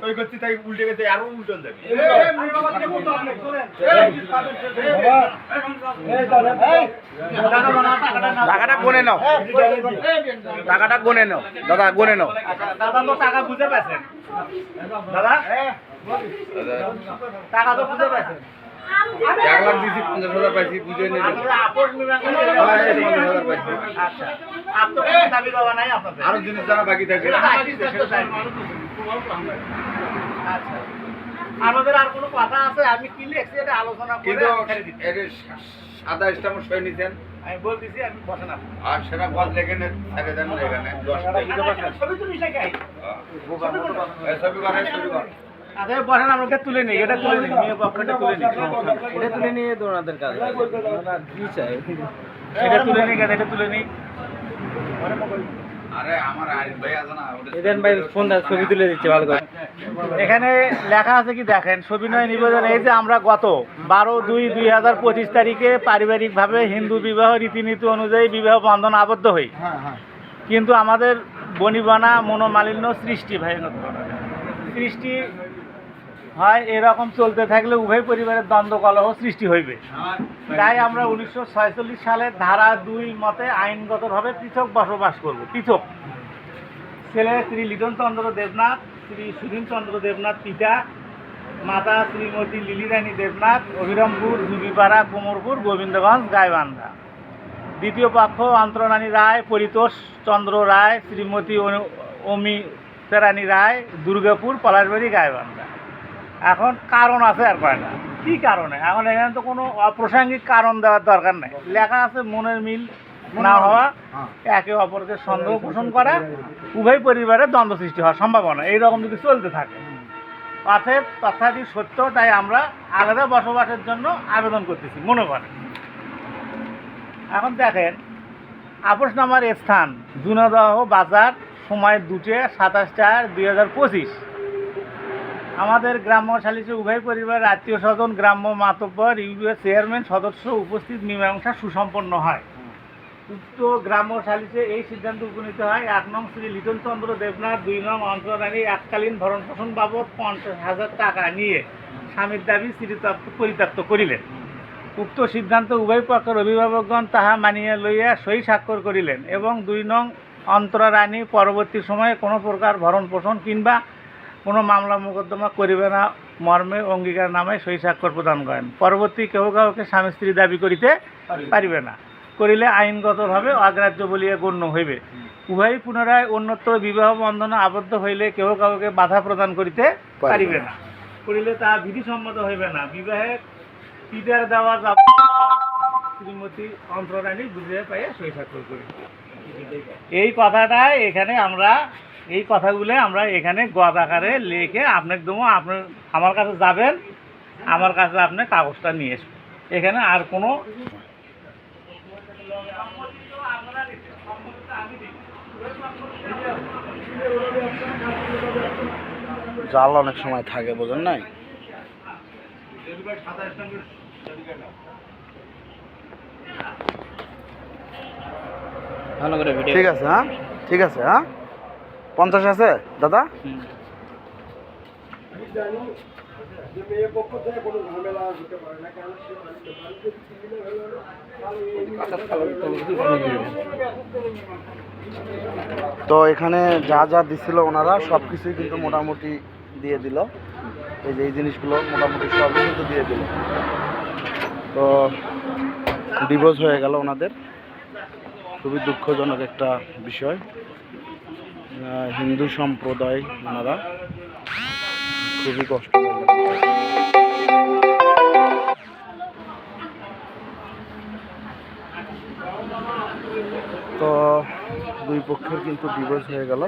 সই করছি তাই উল্টে গেছে আরও উল্টন যাবে টাকাটা গুনে নাও টাকাটা গুনে নাও দাদা গুনে নাও আচ্ছা, দাদা তো টাকা বুঝে পেয়েছেন দাদা টাকা তো বুঝে পেয়েছেন এক লাখ দিছি পঞ্চাশ হাজার পাইছি বুঝে হ্যাঁ। আচ্ছা আরও জিনিস জানা বাকি থাকে আচ্ছা। আমাদের আর কোনো কথা আছে? আমি কি লিখছি এটা আলোচনা করে। এর সাদা স্টাম্প সই নিতেন আমি বলতেছি আমি বসেন আপনি। আর সেটা পদ লেগে নেন ছেড়ে দেন এখানে ছবি তুলিস নাকি? ছবি করে ছবি করে আচ্ছা বসেন আমাকে তুলে নিই এটা তুলে নিই মেয়ে পক্ষটা তুলে নিই এটা তুলে নিয়ে ওনাদের কাজ চাই এটা তুলে নিই এটা তুলে নিই। আরে আমার আরিফ ভাই আছে না ওটা এদেন ভাই ফোন ছবি তুলে দিচ্ছে ভালো করে। এখানে লেখা আছে কি দেখেন সবিনয় নিবেদন এই যে আমরা গত বারো দুই দুই হাজার পঁচিশ তারিখে পারিবারিকভাবে হিন্দু বিবাহ রীতিনীতি অনুযায়ী বিবাহ বন্ধন আবদ্ধ হই। কিন্তু আমাদের বনিবনা মনোমালিন্য সৃষ্টি ভাই সৃষ্টি হয় এরকম চলতে থাকলে উভয় পরিবারের দ্বন্দ্ব কলহ সৃষ্টি হইবে। তাই আমরা উনিশশো সালের ধারা দুই মতে আইনগতভাবে পৃথক বসবাস করব। পৃথক। ছেলে শ্রী লিটন চন্দ্র দেবনাথ শ্রী সুধীন চন্দ্র দেবনাথ পিতা, মাতা শ্রীমতী লিলিরানী দেবনাথ, অভিরামপুর জুবিপাড়া কোমরপুর, গোবিন্দগঞ্জ, গাইবান্ধা। দ্বিতীয় পক্ষ অন্তরানী রায়, পরিতোষ চন্দ্র রায়, শ্রীমতী অনু- অমি রানী রায়, দুর্গাপুর, পলাশবাড়ি, গাইবান্ধা। এখন কারণ আছে আর কয়টা কি কারণে? এখন এখানে তো কোনো অপ্রাসঙ্গিক কারণ দেওয়ার দরকার নেই। লেখা আছে মনের মিল না হওয়া একে অপরকে সন্দেহ পোষণ করা উভয় পরিবারের দ্বন্দ্ব সৃষ্টি হওয়ার সম্ভাবনা এইরকম যদি চলতে থাকে। অতএব তথাপি সত্য তাই আমরা আলাদা বসবাসের জন্য আবেদন করতেছি মনে করেন। এখন দেখেন আপোষনামার স্থান জুনাদহ বাজার সময় দুটে সাতাশ চার দুই হাজার পঁচিশ। আমাদের গ্রাম্য সালিসে উভয় পরিবারের আত্মীয় স্বজন, গ্রাম্য মাতব্বর ইউপিও চেয়ারম্যান, সদস্য উপস্থিত, মীমাংসা সুসম্পন্ন হয়। উক্ত গ্রাম্য সালিসে এই সিদ্ধান্ত উপনীত হয়, এক নং শ্রী লিটন চন্দ্র দেবনাথ, দুই নং অন্তরানী এককালীন ভরণ পোষণ বাবদ পঞ্চাশ হাজার টাকা নিয়ে স্বামীর দাবি স্মৃতাপ্ত পরিত্যক্ত করিলেন। উক্ত সিদ্ধান্ত উভয় পক্ষের অভিভাবকগণ তাহা মানিয়া লইয়া সই স্বাক্ষর করিলেন এবং দুই নং অন্তরা রানী পরবর্তী সময়ে কোনো প্রকার ভরণ পোষণ কিংবা কোনো মামলা মোকদ্দমা করিবে না মর্মে অঙ্গীকার নামে সই স্বাক্ষর প্রদান করেন। পরবর্তী কেউ কাউকে স্বামী স্ত্রী দাবি করিতে পারিবে না। করিলে আইনগতভাবে অগ্রাহ্য বলিয়া গণ্য হইবে। উভয় পুনরায় অন্যত্র বিবাহ বন্ধনে আবদ্ধ হইলে কেউ কাউকে বাধা প্রদান করিতে পারিবে না। করিলে তা বিধিসম্মত হইবে না। বিবাহে পিতার দেওয়া যাব শ্রীমতী অন্তরানী বুঝে পাইয়া সই স্বাক্ষর করি এই কথাটা এখানে আমরা এই কথাগুলো আমরা এখানে গদ আকারে লিখে আপনাকে দেবো আপনার আমার কাছে যাবেন আমার কাছে আপনি কাগজটা নিয়ে আসবেন এখানে আর কোনো জাল অনেক সময় থাকে বোঝেন নাই? ভালো করে ভিডিও ঠিক আছে হ্যাঁ? ঠিক আছে হ্যাঁ? পঞ্চাশ আছে দাদা? তো এখানে যা যা দিছিল ওনারা সব কিছুই কিন্তু মোটামুটি দিয়ে দিল। এই যে এই জিনিসগুলো মোটামুটি সবই কিন্তু দিয়ে দিল। তো ডিভোর্স হয়ে গেল ওনাদের। খুবই দুঃখজনক একটা বিষয়। হিন্দু সম্প্রদায় ওনারা খুবই কষ্ট তো দুই পক্ষের কিন্তু ডিভোর্স হয়ে গেল।